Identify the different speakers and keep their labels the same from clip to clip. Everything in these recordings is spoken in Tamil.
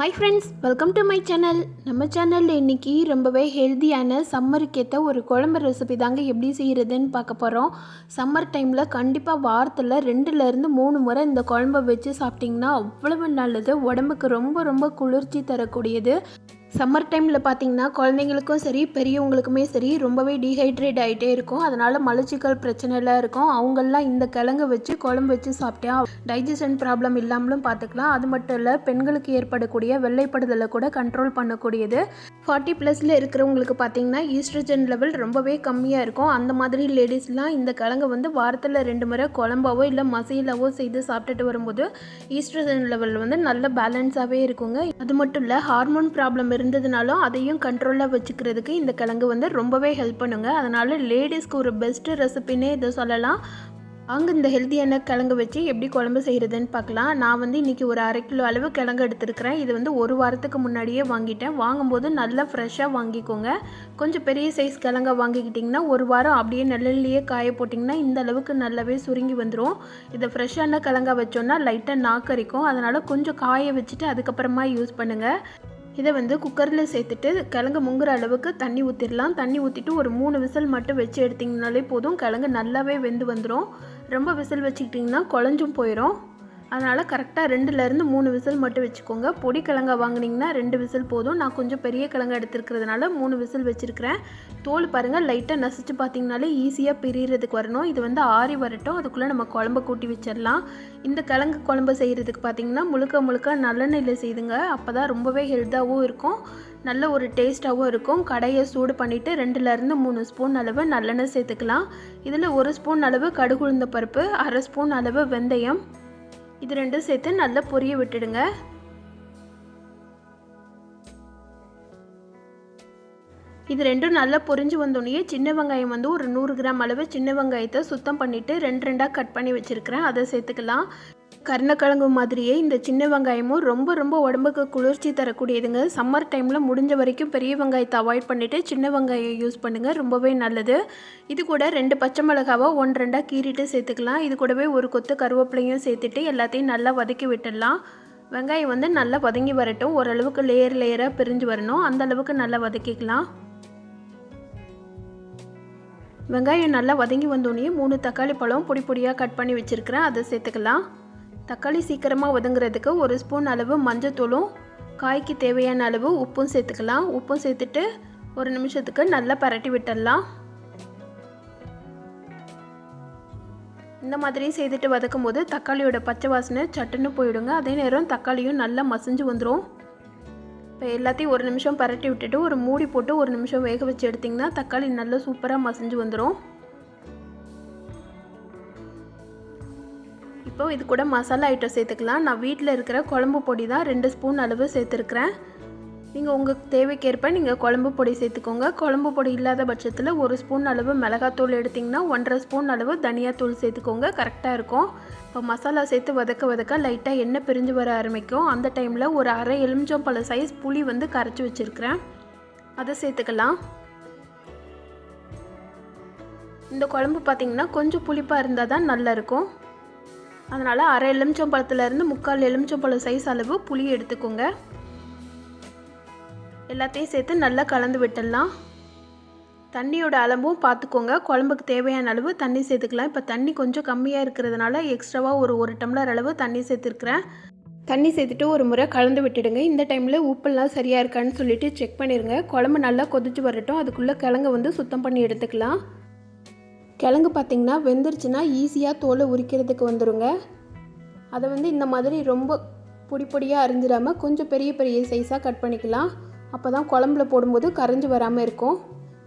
Speaker 1: Hi friends welcome to my channel நம்ம சேனலில் இன்றைக்கி ரொம்பவே ஹெல்த்தியான சம்மருக்கு ஏற்ற ஒரு குழம்பு ரெசிபி தாங்க எப்படி செய்கிறதுன்னு பார்க்க போகிறோம் சம்மர் டைமில் கண்டிப்பாக வாரத்தில் ரெண்டுலேருந்து மூணு முறை இந்த குழம்பை வச்சு சாப்பிட்டிங்கன்னா அவ்வளவு நல்லது. உடம்புக்கு ரொம்ப ரொம்ப குளிர்ச்சி தரக்கூடியது. சம்மர் டைமில் பார்த்தீங்கன்னா குழந்தைங்களுக்கும் சரி பெரியவங்களுக்குமே சரி ரொம்பவே டீஹைட்ரேட் ஆகிட்டே இருக்கும். அதனால் மலச்சிக்கல் பிரச்சனைலாம் இருக்கும். அவங்கெல்லாம் இந்த கிழங்கு வச்சு குழம்பு வச்சு சாப்பிட்டா டைஜஷன் ப்ராப்ளம் இல்லாமலும் பார்த்துக்கலாம் அது மட்டும் இல்லை பெண்களுக்கு ஏற்படக்கூடிய வெள்ளைப்படுதலை கூட கண்ட்ரோல் பண்ணக்கூடியது. ஃபார்ட்டி ப்ளஸில் இருக்கிறவங்களுக்கு பார்த்தீங்கன்னா ஈஸ்ட்ரஜன் லெவல் ரொம்பவே கம்மியாக இருக்கும். அந்த மாதிரி லேடிஸ்லாம் இந்த கிழங்கு வந்து வாரத்தில் ரெண்டு முறை குழம்பாவோ இல்லை மசையிலாவோ செய்து சாப்பிட்டுட்டு வரும்போது ஈஸ்ட்ரஜன் லெவல் வந்து நல்ல பேலன்ஸாகவே இருக்குங்க. அது மட்டும் இல்லை ஹார்மோன் ப்ராப்ளம் இருந்ததுனாலும் அதையும் கண்ட்ரோலாக வச்சுக்கிறதுக்கு இந்த கிழங்கு வந்து ரொம்பவே ஹெல்ப் பண்ணுங்க. அதனால் லேடிஸ்க்கு ஒரு பெஸ்ட்டு ரெசிபின்னே இதை சொல்லலாம். அங்கே இந்த ஹெல்த்தியான கிழங்கு வச்சு எப்படி குழம்பு செய்கிறதுன்னு பார்க்கலாம். நான் வந்து இன்றைக்கி ஒரு அரை கிலோ அளவு கிழங்கு எடுத்துருக்கிறேன். இது வந்து ஒரு வாரத்துக்கு முன்னாடியே வாங்கிட்டேன். வாங்கும்போது நல்லா ஃப்ரெஷ்ஷாக வாங்கிக்கோங்க. கொஞ்சம் பெரிய சைஸ் கிழங்கை வாங்கிக்கிட்டிங்கன்னா ஒரு வாரம் அப்படியே நிழல்லையே காய போட்டிங்கன்னா இந்த அளவுக்கு நல்லாவே சுருங்கி வந்துடும் இதை ஃப்ரெஷ்ஷான கிழங்கா வச்சோன்னா லைட்டாக நாக்கரிக்கும் அதனால் கொஞ்சம் காய வச்சுட்டு அதுக்கப்புறமா யூஸ் பண்ணுங்கள் இதை வந்து குக்கரில் சேர்த்துட்டு கிழங்கு முங்குற அளவுக்கு தண்ணி ஊற்றிடலாம் தண்ணி ஊற்றிட்டு ஒரு மூணு விசில் மட்டும் வச்சு எடுத்திங்கனாலே போதும். கிழங்கு நல்லாவே வெந்து வந்துடும் ரொம்ப விசில் வச்சுக்கிட்டிங்கன்னா குழஞ்சும் போயிடும் அதனால் கரெக்டாக ரெண்டுலேருந்து மூணு விசில் மட்டும் வச்சுக்கோங்க. பொடி கிழங்கா வாங்கினீங்கன்னா ரெண்டு விசில் போதும். நான் கொஞ்சம் பெரிய கிழங்கு எடுத்துருக்கிறதுனால மூணு விசில் வச்சுருக்கிறேன். தோல் பாருங்கள் லைட்டாக நசிச்சு பார்த்தீங்கனாலே ஈஸியாக பிரியறதுக்கு வரணும். இது வந்து ஆறி வரட்டும். அதுக்குள்ளே நம்ம குழம்ப கூட்டி வச்சிடலாம். இந்த கிழங்கு குழம்பு செய்கிறதுக்கு பார்த்தீங்கன்னா முழுக்க முழுக்க நல்லெண்ணெயில் செய்துங்க. அப்போ தான் ரொம்பவே ஹெல்த்தாகவும் இருக்கும். நல்ல ஒரு டேஸ்ட்டாகவும் இருக்கும். கடையை சூடு பண்ணிவிட்டு ரெண்டுலேருந்து மூணு ஸ்பூன் அளவு நல்லெண்ணெய் சேர்த்துக்கலாம். இதில் ஒரு ஸ்பூன் அளவு கடுகுழுந்த பருப்பு அரை ஸ்பூன் அளவு வெந்தயம் இது ரெண்டும் சேர்த்து நல்லா பொரிய விட்டுடுங்க. இது ரெண்டும் நல்லா பொரிஞ்சு வந்தோடனே சின்ன வெங்காயம் வந்து ஒரு நூறு கிராம் அளவு சின்ன வெங்காயத்தை சுத்தம் பண்ணிவிட்டு ரெண்டு ரெண்டாக கட் பண்ணி வச்சுருக்கிறேன். அதை சேர்த்துக்கலாம். கருணக்கிழங்கு மாதிரியே இந்த சின்ன வெங்காயமும் ரொம்ப ரொம்ப உடம்புக்கு குளிர்ச்சி தரக்கூடியதுங்க. சம்மர் டைமில் முடிஞ்ச வரைக்கும் பெரிய வெங்காயத்தை அவாய்ட் பண்ணிவிட்டு சின்ன வெங்காயம் யூஸ் பண்ணுங்கள் ரொம்பவே நல்லது. இது கூட ரெண்டு பச்சை மிளகாவை ஒன்று ரெண்டாக கீறிட்டு சேர்த்துக்கலாம். இது கூடவே ஒரு கொத்து கருவேப்பிலையும் சேர்த்துட்டு எல்லாத்தையும் நல்லா வதக்கி விட்டுடலாம். வெங்காயம் வந்து நல்லா வதங்கி வரட்டும். ஓரளவுக்கு லேயர் லேயராக பிரிஞ்சு வரணும். அந்த அளவுக்கு நல்லா வதக்கிக்கலாம். வெங்காயம் நல்லா வதங்கி வந்தோடனே மூணு தக்காளி பழம் பொடி பொடியாக கட் பண்ணி வச்சுருக்கிறேன். அதை சேர்த்துக்கலாம். தக்காளி சீக்கிரமாக வதங்குறதுக்கு ஒரு ஸ்பூன் அளவு மஞ்சத்தூளும் காய்க்கு தேவையான அளவு உப்பும் சேர்த்துக்கலாம். உப்பும் சேர்த்துட்டு ஒரு நிமிஷத்துக்கு நல்லா பரட்டி விட்டுடலாம். இந்த மாதிரி செய்துட்டு வதக்கும் போது தக்காளியோட பச்சை வாசனை சட்டுன்னு போயிடுங்க. அதே நேரம் தக்காளியும் நல்லா மசிஞ்சு வந்துடும் இப்போ எல்லாத்தையும் ஒரு நிமிஷம் பரட்டி விட்டுட்டு ஒரு மூடி போட்டு ஒரு நிமிஷம் வேக வச்சு எடுத்திங்கன்னா தக்காளி நல்லா சூப்பராக மசிஞ்சு வந்துடும் இப்போ இது கூட மசாலா ஐட்டம் சேர்த்துக்கலாம். நான் வீட்டில் இருக்கிற குழம்பு பொடி தான் ரெண்டு ஸ்பூன் அளவு சேர்த்துருக்குறேன். நீங்கள் உங்கள் தேவைக்கேற்ப நீங்கள் குழம்பு பொடி சேர்த்துக்கோங்க. குழம்பு பொடி இல்லாத பட்சத்தில் ஒரு ஸ்பூன் அளவு மிளகாத்தூள் எடுத்திங்கன்னா ஒன்றரை ஸ்பூன் அளவு தனியாத்தூள் சேர்த்துக்கோங்க. கரெக்டாக இருக்கும். இப்போ மசாலா சேர்த்து வதக்க வதக்க லைட்டாக எண்ணெய் பிரிஞ்சு வர ஆரம்பிக்கும். அந்த டைமில் ஒரு அரை எலுமிச்சம் பழ சைஸ் புளி வந்து கரைச்சி வச்சுருக்கிறேன். அதை சேர்த்துக்கலாம். இந்த குழம்பு பார்த்திங்கன்னா கொஞ்சம் புளிப்பாக இருந்தால் தான் நல்லாயிருக்கும் அதனால் அரை எலுமிச்சம்பழத்துலேருந்து முக்கால் எலுமிச்சம்பழம் சைஸ் அளவு புளி எடுத்துக்கோங்க. எல்லாத்தையும் சேர்த்து நல்லா கலந்து விட்டுடலாம். தண்ணியோட அளவும் பார்த்துக்கோங்க. குழம்புக்கு தேவையான அளவு தண்ணி சேர்த்துக்கலாம். இப்போ தண்ணி கொஞ்சம் கம்மியாக இருக்கிறதுனால எக்ஸ்ட்ராவாக ஒரு ஒரு டம்ளர் அளவு தண்ணி சேர்த்துருக்குறேன். தண்ணி சேர்த்துட்டு ஒரு முறை கலந்து விட்டுடுங்க. இந்த டைமில் உப்பெல்லாம் சரியாக இருக்கான்னு சொல்லிட்டு செக் பண்ணிடுங்க குழம்பு நல்லா கொதிச்சு வரட்டும். அதுக்குள்ளே கிழங்கு வந்து சுத்தம் பண்ணி எடுத்துக்கலாம். கிழங்கு பார்த்திங்கன்னா வெந்துருச்சுன்னா ஈஸியாக தோலை உரிக்கிறதுக்கு வந்துடுங்க அதை வந்து இந்த மாதிரி ரொம்ப பொடி பொடியாக அரிஞ்சிடாமல் கொஞ்சம் பெரிய பெரிய சைஸாக கட் பண்ணிக்கலாம். அப்போ தான் குழம்புல போடும்போது கரைஞ்சி வராமல் இருக்கும்.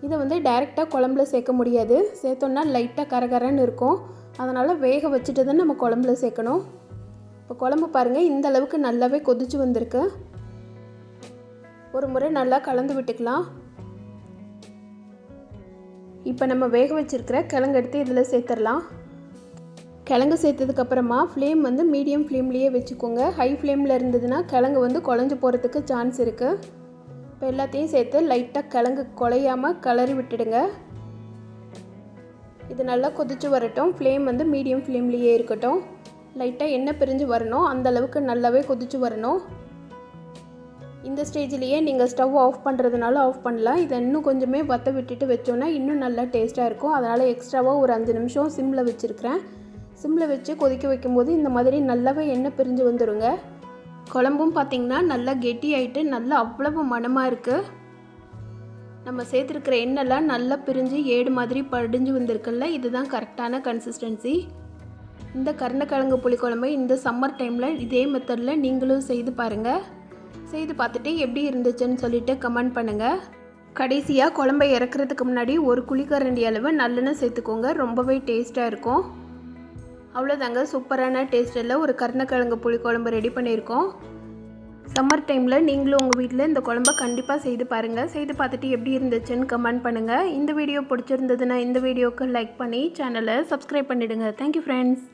Speaker 1: இதை வந்து டைரெக்டாக குழம்புல சேர்க்க முடியாது. சேர்த்தோன்னா லைட்டாக கரகரன்னு இருக்கும். அதனால் வேக வச்சுட்டு தான் நம்ம குழம்புல சேர்க்கணும். இப்போ குழம்பு பாருங்கள் இந்த அளவுக்கு நல்லாவே கொதிச்சு வந்திருக்கு. ஒரு முறை நல்லா கலந்து விட்டுக்கலாம். இப்போ நம்ம வேக வச்சுருக்கிற கிழங்கு எடுத்து இதில் சேர்த்துடலாம். கிழங்கு சேர்த்ததுக்கப்புறமா ஃப்ளேம் வந்து மீடியம் ஃப்ளேம்லேயே வச்சுக்கோங்க. ஹை ஃப்ளேமில் இருந்ததுன்னா கிழங்கு வந்து குழஞ்சி போகிறதுக்கு சான்ஸ் இருக்குது இப்போ எல்லாத்தையும் சேர்த்து லைட்டாக கிழங்கு குலையாமல் கிளறி விட்டுடுங்க. இது நல்லா கொதிச்சு வரட்டும். ஃப்ளேம் வந்து மீடியம் ஃப்ளேம்லேயே இருக்கட்டும். லைட்டாக எண்ணெய் பிரிஞ்சு வரணும். அந்த அளவுக்கு நல்லாவே கொதிச்சு வரணும். இந்த ஸ்டேஜ்லேயே நீங்கள் ஸ்டவ் ஆஃப் பண்ணுறதுனால ஆஃப் பண்ணலாம். இதை இன்னும் கொஞ்சமே வத்த விட்டுட்டு வச்சோன்னா இன்னும் நல்லா டேஸ்ட்டாக இருக்கும். அதனால் எக்ஸ்ட்ராவாக ஒரு அஞ்சு நிமிஷம் சிம்மில் வச்சுருக்கிறேன். சிம்மில் வச்சு கொதிக்க வைக்கும்போது இந்த மாதிரி நல்லாவே எண்ணெய் பிரிஞ்சு வந்துடுங்க குழம்பும் பார்த்திங்கன்னா நல்லா கெட்டி ஆகிட்டு நல்லா அவ்வளவு மணமாக இருக்குது நம்ம சேர்த்துருக்கிற எண்ணெய்லாம் நல்லா பிரிஞ்சு ஏடு மாதிரி படிஞ்சு வந்திருக்குல்ல இதுதான் கரெக்டான கன்சிஸ்டன்சி இந்த கருணக்கிழங்கு புளிக்குழம்பை இந்த சம்மர் டைமில் இதே மெத்தடில் நீங்களும் செய்து பாருங்கள் செய்து பார்த்துட்டு எப்படி இருந்துச்சுன்னு சொல்லிட்டு கமெண்ட் பண்ணுங்கள் கடைசியாக குழம்பை இறக்குறதுக்கு முன்னாடி ஒரு குழிக்கரண்டி அளவு நல்லெண்ணெய் சேர்த்துக்கோங்க. ரொம்பவே டேஸ்ட்டாக இருக்கும். அவ்வளோதாங்க சூப்பரான டேஸ்ட்டில் ஒரு கருணக்கிழங்கு புளிக்குழம்பு ரெடி பண்ணியிருக்கோம். சம்மர் டைமில் நீங்களும் உங்கள் வீட்டில் இந்த குழம்ப கண்டிப்பாக செய்து பாருங்கள் செய்து பார்த்துட்டு எப்படி இருந்துச்சுன்னு கமெண்ட் பண்ணுங்கள் இந்த வீடியோ பிடிச்சிருந்ததுன்னா இந்த வீடியோவுக்கு லைக் பண்ணி சேனலை சப்ஸ்கிரைப் பண்ணிவிடுங்க தேங்க்யூ ஃப்ரெண்ட்ஸ்